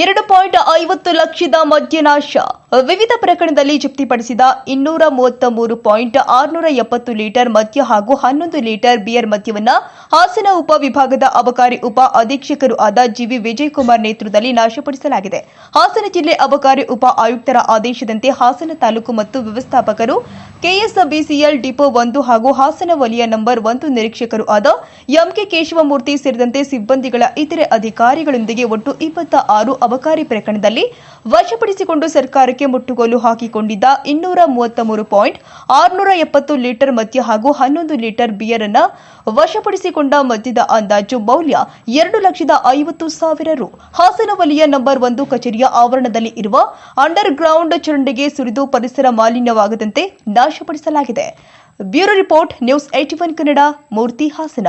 ಎರಡು ಪಾಯಿಂಟ್ ಐವತ್ತು ಲಕ್ಷದ ಮದ್ಯನಾಶ. ವಿವಿಧ ಪ್ರಕರಣದಲ್ಲಿ ಜಪ್ತಿಪಡಿಸಿದ ಇನ್ನೂರ ಮೂವತ್ತ ಮೂರು ಪಾಯಿಂಟ್ ಆರುನೂರ ಎಪ್ಪತ್ತು ಲೀಟರ್ ಮದ್ಯ ಹಾಗೂ ಹನ್ನೊಂದು ಲೀಟರ್ ಬಿಯರ್ ಮದ್ಯವನ್ನು ಹಾಸನ ಉಪವಿಭಾಗದ ಅಬಕಾರಿ ಉಪ ಅಧೀಕ್ಷಕರು ಆದ ಜಿವಿ ವಿಜಯಕುಮಾರ್ ನೇತೃತ್ವದಲ್ಲಿ ನಾಶಪಡಿಸಲಾಗಿದೆ. ಹಾಸನ ಜಿಲ್ಲೆ ಅಬಕಾರಿ ಉಪ ಆಯುಕ್ತರ ಆದೇಶದಂತೆ ಹಾಸನ ತಾಲೂಕು ಮತ್ತು ವ್ಯವಸ್ಥಾಪಕರು ಕೆಎಸ್ಬಿಸಿಎಲ್ ಡಿಪೋ ಒಂದು ಹಾಗೂ ಹಾಸನ ವಲಯ ನಂಬರ್ ಒಂದು ನಿರೀಕ್ಷಕರು ಆದ ಎಂಕೆ ಕೇಶವಮೂರ್ತಿ ಸೇರಿದಂತೆ ಸಿಬ್ಬಂದಿಗಳ ಇತರೆ ಅಧಿಕಾರಿಗಳೊಂದಿಗೆ ಒಟ್ಟು ಇಪ್ಪತ್ತ ಆರು ಅಬಕಾರಿ ಪ್ರಕರಣದಲ್ಲಿ ವಶಪಡಿಸಿಕೊಂಡು ಸರ್ಕಾರಕ್ಕೆ ಮುಟ್ಟುಗೋಲು ಹಾಕಿಕೊಂಡಿದ್ದ ಇನ್ನೂರ ಮೂವತ್ತ ಮೂರು ಪಾಯಿಂಟ್ ಆರುನೂರ ಎಪ್ಪತ್ತು ಲೀಟರ್ ಮದ್ಯ ಹಾಗೂ ಹನ್ನೊಂದು ಲೀಟರ್ ಬಿಯರ್ ಅನ್ನು ವಶಪಡಿಸಿಕೊಂಡ ಮದ್ಯದ ಅಂದಾಜು ಮೌಲ್ಯ ಎರಡು ಲಕ್ಷದ ಐವತ್ತು ಸಾವಿರ ರು. ಹಾಸನ ವಲಯ ನಂಬರ್ ಒಂದು ಕಚೇರಿಯ ಆವರಣದಲ್ಲಿ ಇರುವ ಅಂಡರ್ ಗ್ರೌಂಡ್ ಚರಂಡಿಗೆ ಸುರಿದು ಪರಿಸರ ಮಾಲಿನ್ಯವಾಗದಂತೆ ನಾಶಪಡಿಸಲಾಗಿದೆ. Bureau report news eighty one Kannada, Murthy Hassan.